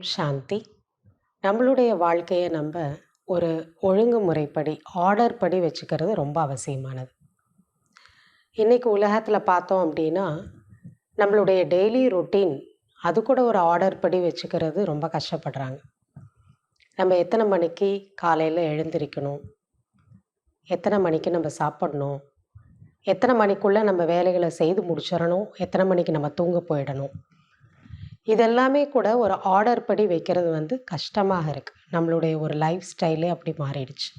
சாந்தி. நம்மளுடைய வாழ்க்கையை நம்ம ஒரு ஒழுங்குமுறைப்படி ஆர்டர் படி வச்சுக்கிறது ரொம்ப அவசியமானது. இன்றைக்கி உலகத்தில் பார்த்தோம் அப்படின்னா நம்மளுடைய டெய்லி ரொட்டீன் அது கூட ஒரு ஆர்டர் படி வச்சுக்கிறது ரொம்ப கஷ்டப்படுறாங்க. நம்ம எத்தனை மணிக்கு காலையில் எழுந்திரிக்கணும்? எத்தனை மணிக்கு நம்ம சாப்பிடணும்? எத்தனை மணிக்குள்ளே நம்ம வேலைகளை செய்து முடிச்சிடணும்? எத்தனை மணிக்கு நம்ம தூங்க போயிடணும்? இதெல்லாமே கூட ஒரு ஆர்டர் படி வைக்கிறது வந்து கஷ்டமாக இருக்குது நம்மளுடைய ஒரு லைஃப் ஸ்டைலே அப்படி மாறிடுச்சு.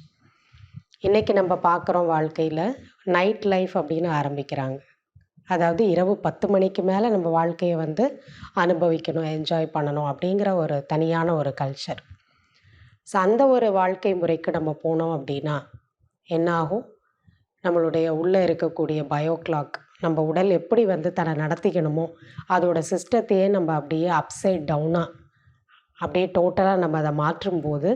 இன்றைக்கி நம்ம பார்க்குறோம் வாழ்க்கையில் நைட் லைஃப் அப்படின்னு ஆரம்பிக்கிறாங்க. அதாவது இரவு பத்து மணிக்கு மேலே நம்ம வாழ்க்கையை வந்து அனுபவிக்கணும் என்ஜாய் பண்ணணும் அப்படிங்கிற ஒரு தனியான ஒரு கல்ச்சர் ஸோ அந்த ஒரு வாழ்க்கை முறைக்கு நம்ம போனோம் அப்படின்னா என்ன ஆகும்? நம்மளுடைய உள்ளே இருக்கக்கூடிய பயோ கிளாக் நம்ம உடல் எப்படி வந்து தன்னை நடத்திக்கணுமோ அதோட சிஸ்டத்தையே நம்ம அப்படியே அப்சைட் டவுனாக அப்படியே டோட்டலாக நம்ம அதை மாற்றும்போது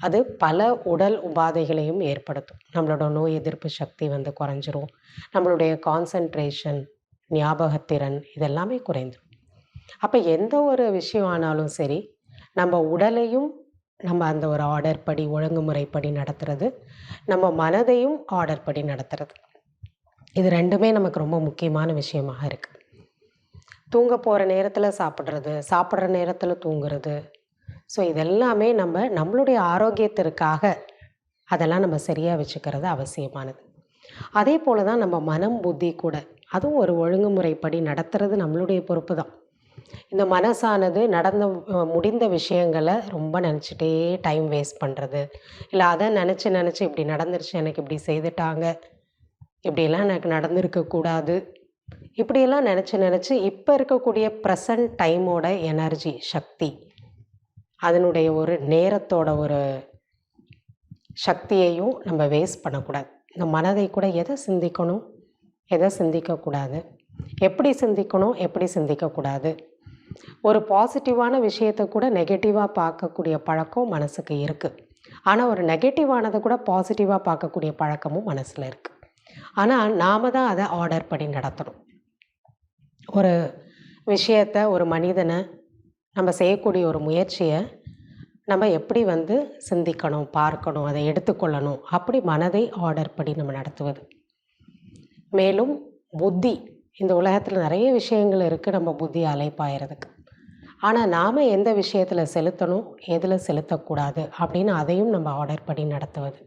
அது பல உடல் உபாதைகளையும் ஏற்படுத்தும். நம்மளோட நோய் எதிர்ப்பு சக்தி வந்து குறைஞ்சிரும். நம்மளுடைய கான்சன்ட்ரேஷன் ஞாபகத்திறன் இதெல்லாமே குறைந்துடும் அப்போ எந்த ஒரு விஷயம் ஆனாலும் சரி நம்ம உடலையும் நம்ம அந்த ஒரு ஆர்டர் படி ஒழுங்குமுறைப்படி நடத்துறது நம்ம மனதையும் ஆர்டர் படி நடத்துறது. இது ரெண்டுமே நமக்கு ரொம்ப முக்கியமான விஷயமாக இருக்குது தூங்க போகிற நேரத்தில் சாப்பிட்றது சாப்பிட்ற நேரத்தில் தூங்குறது. ஸோ இதெல்லாமே நம்ம நம்மளுடைய ஆரோக்கியத்திற்காக அதெல்லாம் நம்ம சரியாக வச்சுக்கிறது அவசியமானது. அதே போல் தான் நம்ம மனம் புத்தி கூட அதுவும் ஒரு ஒழுங்குமுறைப்படி நடத்துறது நம்மளுடைய பொறுப்பு தான் இந்த மனசானது நடந்த முடிந்த விஷயங்களை ரொம்ப நினச்சிட்டே டைம் வேஸ்ட் பண்ணுறது இல்லை அதை நினச்சி நினச்சி இப்படி நடந்துருச்சு எனக்கு இப்படி செய்துட்டாங்க இப்படியெல்லாம் எனக்கு நடந்திருக்கக்கூடாது இப்படியெல்லாம் நினச்சி நினச்சி இப்போ இருக்கக்கூடிய ப்ரெசன்ட் டைமோட எனர்ஜி சக்தி அதனுடைய ஒரு நேரத்தோட ஒரு சக்தியையும் நம்ம வேஸ்ட் பண்ணக்கூடாது. இந்த மனதை கூட எதை சிந்திக்கணும் எதை சிந்திக்கக்கூடாது எப்படி சிந்திக்கணும் எப்படி சிந்திக்கக்கூடாது. ஒரு பாசிட்டிவான விஷயத்தை கூட நெகட்டிவாக பார்க்கக்கூடிய பழக்கம் மனசுக்கு இருக்குது ஆனால் ஒரு நெகட்டிவானதை கூட பாசிட்டிவாக பார்க்கக்கூடிய பழக்கமும் மனசில் இருக்குது ஆனால் நாம் தான் அதை ஆர்டர் படி நடத்தணும். ஒரு விஷயத்தை ஒரு மனிதனை நம்ம செய்யக்கூடிய ஒரு முயற்சியை நம்ம எப்படி வந்து சிந்திக்கணும் பார்க்கணும் அதை எடுத்துக்கொள்ளணும் அப்படி மனதை ஆர்டர் படி நம்ம நடத்துவது. மேலும் புத்தி. இந்த உலகத்தில் நிறைய விஷயங்கள் இருக்குது நம்ம புத்தி அலைப்பாயிறதுக்கு ஆனால் நாம் எந்த விஷயத்தில் செலுத்தணும் எதில் செலுத்தக்கூடாது அப்படின்னு அதையும் நம்ம ஆர்டர் படி நடத்துவது.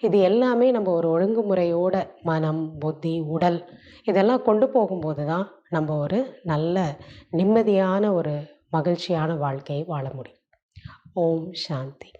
இது எல்லாமே நம்ம ஒரு ஒழுங்குமுறையோட மனம் புத்தி உடல் இதெல்லாம் கொண்டு போகும்போது தான் நம்ம ஒரு நல்ல நிம்மதியான ஒரு மகிழ்ச்சியான வாழ்க்கையை வாழ முடியும். ஓம் சாந்தி.